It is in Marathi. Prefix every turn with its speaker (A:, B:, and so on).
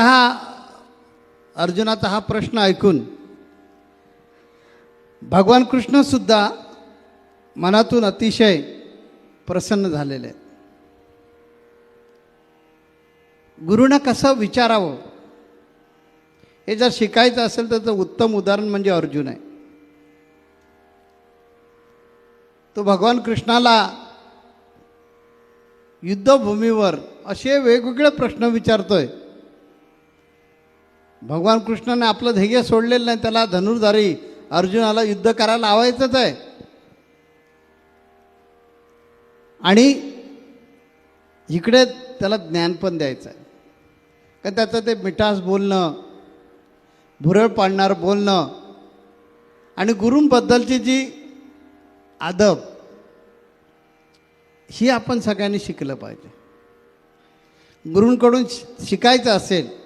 A: हा अर्जुनाचा हा प्रश्न ऐकून भगवान कृष्ण सुद्धा मनातून अतिशय प्रसन्न झालेले आहेत. गुरुनं कसं विचारावं? हे जर शिकायचं असेल तर उत्तम उदाहरण म्हणजे अर्जुन आहे. तो भगवान कृष्णाला युद्धभूमीवर असे वेगवेगळे प्रश्न विचारतोय. भगवान कृष्णाने आपलं ध्येय सोडलेलं नाही त्याला धनुर्धारी अर्जुनाला युद्ध करायला लावायचंच आहे. आणि इकडे त्याला ज्ञान पण द्यायचं आहे. का त्याचं ते मिठास बोलणं भुरळ पाडणारं बोलणं आणि गुरूंबद्दलची जी आदब ही आपण सगळ्यांनी शिकलं पाहिजे. गुरूंकडून शिकायचं असेल